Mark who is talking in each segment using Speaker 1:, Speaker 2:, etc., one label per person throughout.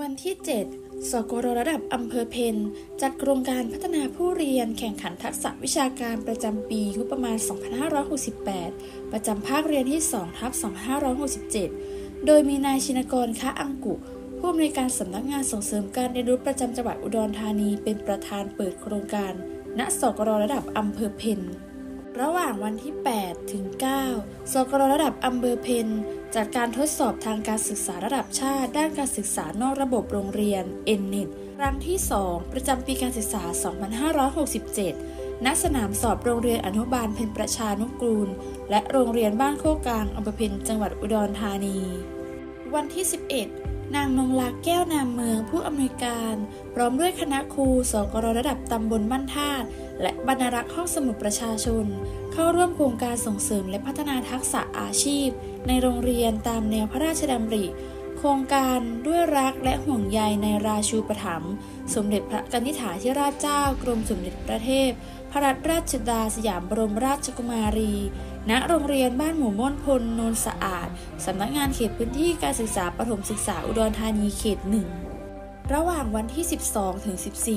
Speaker 1: วันที่ 7 สกรระดับอำเภอเพนจัดโครงการพัฒนาผู้เรียนแข่งขันทักษะวิชาการประจำปีงบประมาณ 2568 ประจำภาคเรียนที่2ทับ2567 โดยมีนายชินกรค้าอังกุผู้อำนวยการสำนักงานส่งเสริมการเรียนรู้ประจำจังหวัดอุดรธานีเป็นประธานเปิดโครงการ ณ สกรระดับอำเภอเพน ระหว่างวันที่ 8 ถึง 9 สกรระดับอำเภอเพนจัดการทดสอบทางการศึกษาระดับชาติ ด้านการศึกษานอกระบบโรงเรียน NNET ครั้งที่ 2 ประจำปีการศึกษา 2567 ณ สนามสอบโรงเรียนอนุบาลเพ็ญประชานุกูล และโรงเรียนบ้านโคกกลางอำเภอเพนจังหวัดอุดรธานี วันที่ 11 นางนงลักษ์แก้วนามเมืองผู้อำนวยการ พร้อมด้วยคณะครูสกรระดับตำบลบ้านท่าตุและบรรณารักษ์ห้องสมุดประชาชน เข้าร่วมโครงการส่งเสริมและพัฒนาทักษะอาชีพ ในโรงเรียนตามแนวพระราชดำริ โครงการด้วยรักและห่วงใยในราชูปถัมภ์สมเด็จพระกนิษฐาธิราชเจ้ากรมสมเด็จพระเทพพระรัตนราชสุดาสยามบรมราชกุมารี ณโรงเรียนบ้านหมู่ม่อนพลโนนสะอาด สำนักงานเขตพื้นที่การศึกษาประถมศึกษาอุดรธานีเขตหนึ่งระหว่างวันที่ 12 ถึง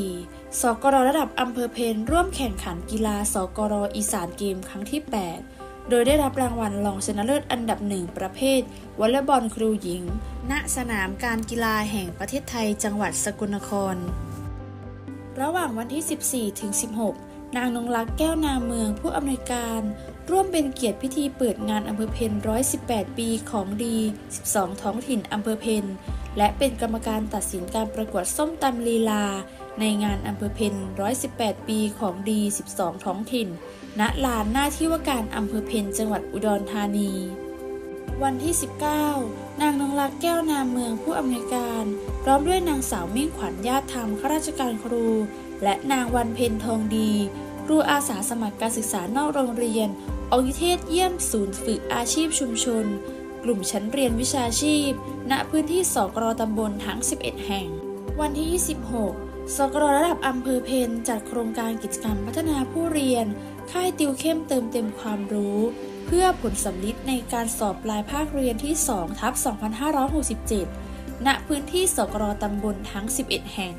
Speaker 1: 14 สกรระดับอำเภอเพนร่วมแข่งขันกีฬาสกรอีสานเกมครั้งที่ 8 โดยได้รับรางวัลรองชนะเลิศอันดับหนึ่งประเภทวอลเลย์บอลครูหญิง ณ สนามการกีฬาแห่งประเทศไทยจังหวัดสกลนคร ระหว่างวันที่ 14 ถึง 16 นางนงลักษ์แก้วนามเมืองผู้อำนวยการ ร่วมเป็นเกียรติพิธีเปิดงานอำเภอเพน118 ปีของดี 12 ท้องถิ่นอำเภอเพนและเป็นกรรมการตัดสินการประกวดส้มตำลีลา ในงานอำเภอเพน118 ปีของดี 12 ท้องถิ่น ณ ลานหน้าที่ว่าการอำเภอเพนจังหวัดอุดรธานี วันที่ 19 นางนงลักษ์แก้วนามเมืองผู้อำนวยการ พร้อมด้วยนางสาวมิ่งขวัญญาติธรรมข้าราชการครู และนางวันเพ็ญทองดี ครูอาสาสมัครการศึกษานอกโรงเรียนออกนิเทศเยี่ยมศูนย์ฝึกอาชีพชุมชน กลุ่มชั้นเรียนวิชาชีพ ณ พื้นที่สกรตำบลทั้ง 11 แห่ง วันที่ 26 สกรระดับอำเภอเพนจัดโครงการกิจกรรมพัฒนาผู้เรียน ค่ายติวเข้มเติมเต็มความรู้ เพื่อผลสำลิดในการสอบปลายภาคเรียนที่2ทับ2567 ณ พื้นที่สกรตำบลทั้ง 11 แห่ง